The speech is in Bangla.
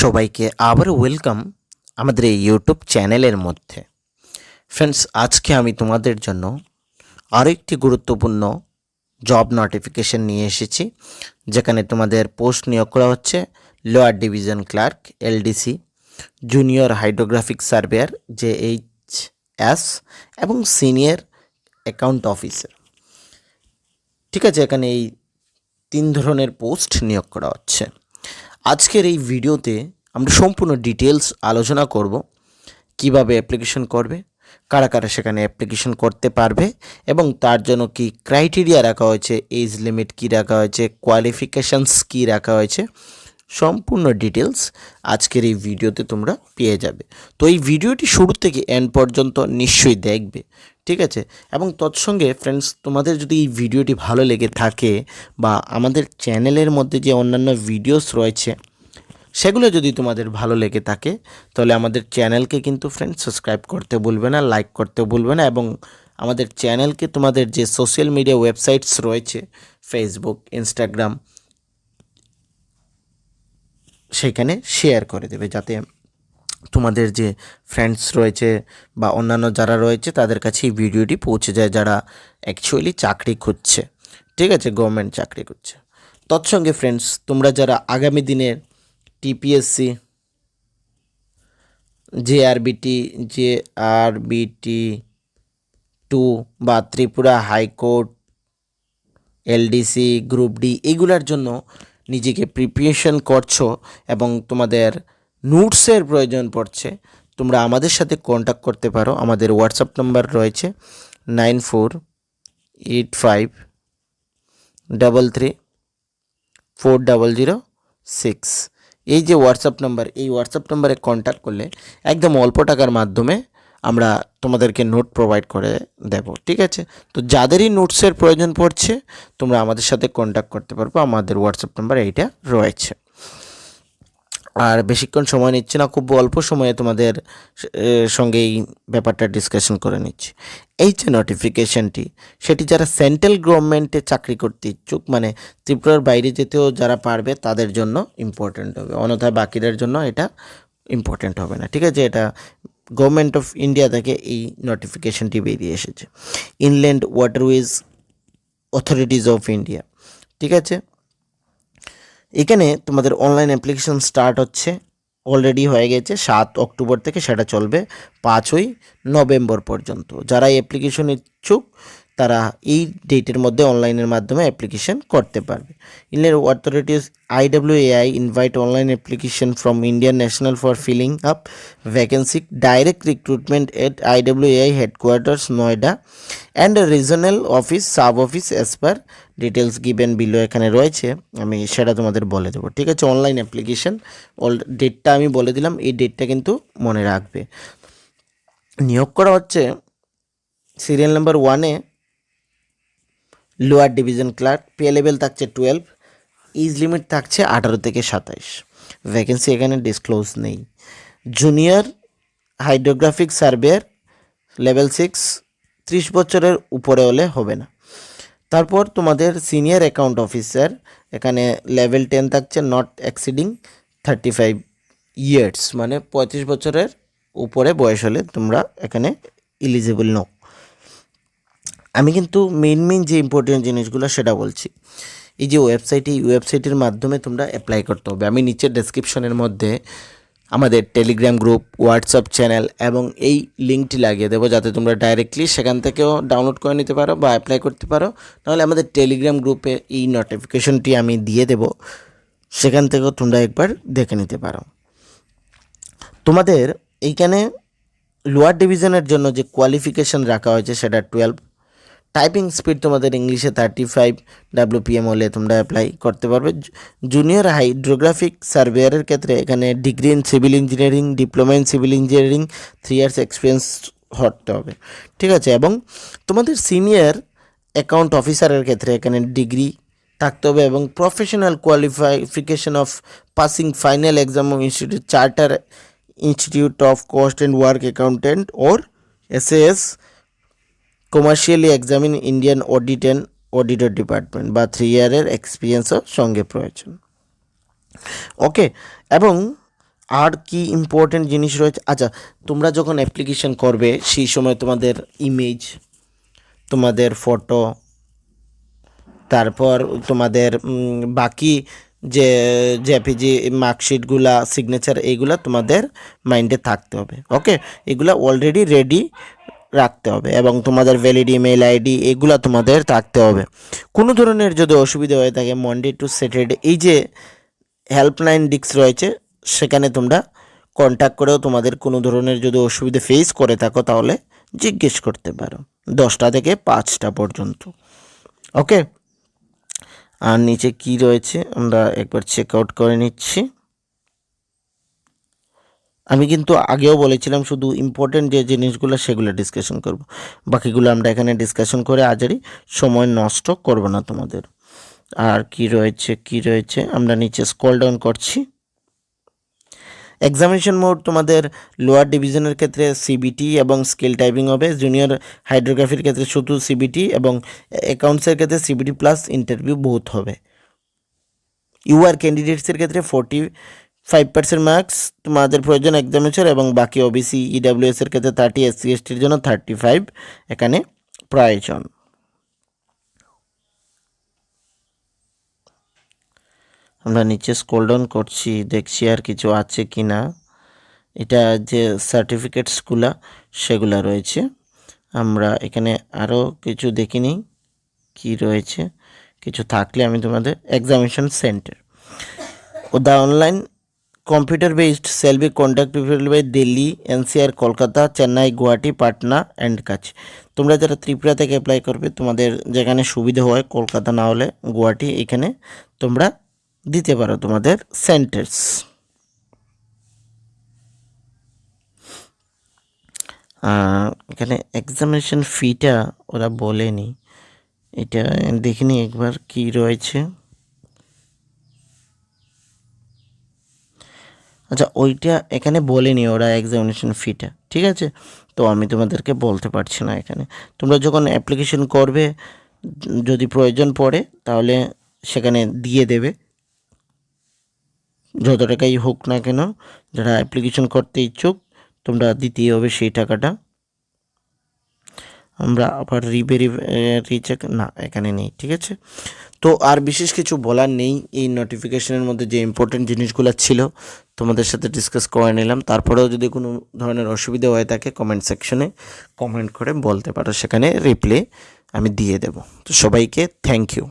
সবাইকে আবার ওয়েলকাম আমাদের এই ইউটিউব চ্যানেলের মধ্যে। ফ্রেন্ডস আজকে আমি তোমাদের জন্য আরও একটি গুরুত্বপূর্ণ জব নোটিফিকেশন নিয়ে এসেছি, যেখানে তোমাদের পোস্ট নিয়োগ করা হচ্ছে lower division clerk LDC junior hydrographic surveyor J H S এবং সিনিয়র অ্যাকাউন্ট অফিসার ঠিক আছে, এখানে এই তিন ধরনের পোস্ট নিয়োগ করা হচ্ছে। আজকের এই ভিডিওতে আমরা সম্পূর্ণ ডিটেলস আলোচনা করব, কীভাবে অ্যাপ্লিকেশন করবে, কারা কারা সেখানে অ্যাপ্লিকেশন করতে পারবে এবং তার জন্য কি ক্রাইটেরিয়া রাখা হয়েছে এজ লিমিট কি রাখা হয়েছে কোয়ালিফিকেশানস কি রাখা হয়েছে, সম্পূর্ণ ডিটেলস আজকের এই ভিডিওতে তোমরা পেয়ে যাবে। তো এই ভিডিওটি শুরু থেকে এন্ড পর্যন্ত নিশ্চয়ই দেখবে। ঠিক আছে? এবং তৎসঙ্গে ফ্রেন্ডস তোমাদের যদি এই ভিডিওটি ভালো লেগে থাকে বা আমাদের চ্যানেলের মধ্যে যে অন্যান্য ভিডিওস রয়েছে, সেগুলো যদি তোমাদের ভালো লেগে থাকে, তাহলে আমাদের চ্যানেলকে কিন্তু ফ্রেন্ডস সাবস্ক্রাইব করতে ভুলবে না লাইক করতে ভুলবে না এবং আমাদের চ্যানেলকে তোমাদের যে সোশ্যাল মিডিয়া ওয়েবসাইটস রয়েছে ফেসবুক ইনস্টাগ্রাম সেখানে শেয়ার করে দেবে যাতে তোমাদের যে ফ্রেন্ডস রয়েছে বা অন্যান্য যারা রয়েছে, তাদের কাছে এই ভিডিওটি পৌঁছে যায় যারা অ্যাকচুয়ালি চাকরি খুঁজছে। ঠিক আছে? গভর্নমেন্ট চাকরি করছে তৎসঙ্গে ফ্রেন্ডস তোমরা যারা আগামী দিনের TPSC J RBT J RBT two বা Tripura high court LDC group D এইগুলোর জন্য নিজেকে প্রিপারেশন করছ এবং তোমাদের নোটসের প্রয়োজন পড়ছে। তোমরা আমাদের সাথে কন্ট্যাক্ট করতে পারো। আমাদের হোয়াটসঅ্যাপ নাম্বার রয়েছে nine four eight five double three four double zero six. এই যে হোয়াটসঅ্যাপ নাম্বার এই হোয়াটসঅ্যাপ নাম্বারে কন্ট্যাক্ট করলে একদম অল্প টাকার মাধ্যমে আমরা তোমাদেরকে নোট প্রোভাইড করে দেব। ঠিক আছে? তো যাদেরই নোটসের প্রয়োজন পড়ছে, তোমরা আমাদের সাথে কন্ট্যাক্ট করতে পারব আমাদের হোয়াটসঅ্যাপ নাম্বার এইটা রয়েছে। আর বেশিক্ষণ সময় নিচ্ছে না, খুব অল্প সময়ে তোমাদের সঙ্গে এই ব্যাপারটা ডিসকাশন করে নিচ্ছি। এই যে নোটিফিকেশনটি সেটি যারা সেন্ট্রাল গভর্নমেন্টে চাকরি করতে ইচ্ছুক মানে ত্রিপুরার বাইরে যেতেও যারা পারবে, তাদের জন্য ইম্পর্ট্যান্ট হবে। অন্যথায় বাকিদের জন্য এটা ইম্পর্ট্যান্ট হবে না, ঠিক আছে? এটা গভর্নমেন্ট অফ ইন্ডিয়া থেকে এই নোটিফিকেশনটি বেরিয়ে এসেছে। Inland waterways authorities of India ঠিক আছে? এখানে তোমাদের অনলাইন অ্যাপ্লিকেশন স্টার্ট হচ্ছে অলরেডি হয়ে গেছে, সাত অক্টোবর থেকে সেটা চলবে পাঁচই নভেম্বর পর্যন্ত। যারা এই অ্যাপ্লিকেশন ইচ্ছুক তারা এই ডেটের মধ্যে অনলাইনের মাধ্যমে অ্যাপ্লিকেশন করতে পারবে। Indian authorities IWAI invite online application from Indian national for filling up vacancy direct recruitment at IWAI headquarters Noida and regional office sub office as per details given below এখানে রয়েছে। আমি সেটা তোমাদের বলে দেবো। ঠিক আছে অনলাইন অ্যাপ্লিকেশন অল ডেটটা আমি বলে দিলাম, এই ডেটটা কিন্তু মনে রাখবে। নিয়োগ করা হচ্ছে সিরিয়াল নাম্বার ওয়ানে lower division clerk pay level থাকছে টুয়েলভ ইজ লিমিট থাকছে আঠারো থেকে সাতাইশ। ভ্যাকেন্সি এখানে ডিসক্লোজ নেই। Junior hydrographic surveyor level six ত্রিশ বছরের উপরে হলে হবে না। তারপর তোমাদের সিনিয়র অ্যাকাউন্ট অফিসার এখানে লেভেল টেন থাকছে not exceeding thirty five years মানে পঁয়ত্রিশ বছরের উপরে বয়স হলে তোমরা এখানে ইলিজিবল নো আমি কিন্তু মেইন মেইন যে ইম্পর্টেন্ট জিনিসগুলো সেটা বলছি। এই যে ওয়েবসাইট এই ওয়েবসাইটের মাধ্যমে তোমরা অ্যাপ্লাই করতে হবে। আমি নিচের ডেসক্রিপশনের মধ্যে আমাদের টেলিগ্রাম গ্রুপ হোয়াটসঅ্যাপ চ্যানেল এবং এই লিঙ্কটি লাগিয়ে দেবো যাতে তোমরা ডাইরেক্টলি সেখান থেকেও ডাউনলোড করে নিতে পারো বা অ্যাপ্লাই করতে পারো। নাহলে আমাদের টেলিগ্রাম গ্রুপে এই নোটিফিকেশনটি আমি দিয়ে দেব। সেখান থেকেও তোমরা একবার দেখে নিতে পারো। তোমাদের এইখানে লোয়ার ডিভিশনের জন্য যে কোয়ালিফিকেশন রাখা হয়েছে সেটা টুয়েলভ টাইপিং স্পিড তোমাদের ইংলিশে থার্টি ফাইভ ডাব্লিউপিএম হলে তোমরা অ্যাপ্লাই করতে পারবে। জুনিয়র হাইড্রোগ্রাফিক সার্ভেয়ারের ক্ষেত্রে এখানে degree in civil engineering diploma in civil engineering three years experience হতে হবে। ঠিক আছে? এবং তোমাদের সিনিয়র অ্যাকাউন্ট অফিসারের ক্ষেত্রে এখানে ডিগ্রি থাকতে হবে এবং professional qualification of passing final exam institute charter institute of cost and work accountant or S S commercially examine Indian audit and auditor department বা থ্রি ইয়ারের এক্সপিরিয়েন্সও সঙ্গে প্রয়োজন। ওকে এবং আর কি ইম্পর্টেন্ট জিনিস রয়েছে? আচ্ছা তোমরা যখন অ্যাপ্লিকেশন করবে, সেই সময় তোমাদের ইমেজ তোমাদের ফটো তারপর তোমাদের বাকি যে জেপিজি মার্কশিটগুলা সিগনেচার এইগুলা তোমাদের মাইন্ডে থাকতে হবে। ওকে এগুলা অলরেডি রেডি রাখতে হবে এবং তোমাদের ভ্যালিড ইমেল আইডি এগুলা তোমাদের থাকতে হবে। কোনো ধরনের যদি অসুবিধা হয়ে থাকে মন্ডে টু স্যাটারডে এই যে হেল্পলাইন ডিস্ক রয়েছে, সেখানে তোমরা কন্ট্যাক্ট করেও তোমাদের কোনো ধরনের যদি অসুবিধা ফেস করে থাকো, তাহলে জিজ্ঞেস করতে পারো। দশটা থেকে পাঁচটা পর্যন্ত। ওকে আর নিচে কি রয়েছে, আমরা একবার চেক আউট করে নিচ্ছি। আমি কিন্তু আগেও বলেছিলাম শুধু ইম্পর্টেন্ট যে জিনিসগুলো সেগুলো ডিসকাশন করব। বাকিগুলো আমরা এখানে ডিসকাশন করে আজারি সময় নষ্ট করব না তোমাদের। আর কি রয়েছে কি রয়েছে? আমরা নিচে স্কল ডাউন করছি। এক্সামিনেশন মোড তোমাদের লোয়ার ডিভিশনের ক্ষেত্রে সিবিটি এবং স্কিল টাইপিং হবে। জুনিয়র হাইড্রোগ্রাফির ক্ষেত্রে শুধু সিবিটি এবং অ্যাকাউন্টসের ক্ষেত্রে সিবিটি প্লাস ইন্টারভিউ বোথ হবে। ইউআর ক্যান্ডিডেটসের ক্ষেত্রে ফোর্টি ফাইভ পার্সেন্ট মার্কস তোমাদের প্রয়োজন এক্সামিনেশন এবং বাকি ওবিসি ইডাব্লিউএস এর ক্ষেত্রে থার্টি এস এসসি এসটির জন্য থার্টি ফাইভ এখানে প্রয়োজন। আমরা নিচে স্ক্রল ডাউন করছি, দেখছি আর কিছু আছে কি না এটা যে সার্টিফিকেটসগুলা সেগুলা রয়েছে। আমরা এখানে আরও কিছু দেখিনি কি রয়েছে। কিছু থাকলে আমি তোমাদের examination centre O the online computer based be conduct by Delhi NCR Kolkata Chennai Guwahati Patna and কাছ তোমরা যারা ত্রিপুরা থেকে অ্যাপ্লাই করবে, তোমাদের যেখানে সুবিধা হয়, কলকাতা না হলে গুয়াহাটি, এখানে তোমরা দিতে পারো তোমাদের সেন্টার্স এখানে এক্সামিনেশন ফিটা ওরা বলেনি। এটা দেখিনি একবার কি রয়েছে। আচ্ছা ওইটা এখানে বলেনি ওরা এক্সামিনেশন ফিটা ঠিক আছে? তো আমি তোমাদেরকে বলতে পারছি না এখানে। তোমরা যখন অ্যাপ্লিকেশন করবে, যদি প্রয়োজন পড়ে, তাহলে সেখানে দিয়ে দেবে। যত টাকাই হোক না কেন, যারা অ্যাপ্লিকেশন করতে ইচ্ছুক, তোমরা দিতেই হবে সেই টাকাটা। আমরা আবার রিভেরি রিচেক, না, এখানে নেই, ঠিক আছে? তো আর বিশেষ কিছু বলার নেই, এই নোটিফিকেশনের মধ্যে যে ইম্পর্টেন্ট জিনিসগুলো ছিল, তোমাদের সাথে ডিসকাস করে নিলাম। তারপরেও যদি কোনো ধরনের অসুবিধা হয়ে থাকে কমেন্ট সেকশনে কমেন্ট করে বলতে পারো, সেখানে রিপ্লে আমি দিয়ে দেব। তো সবাইকে থ্যাংক ইউ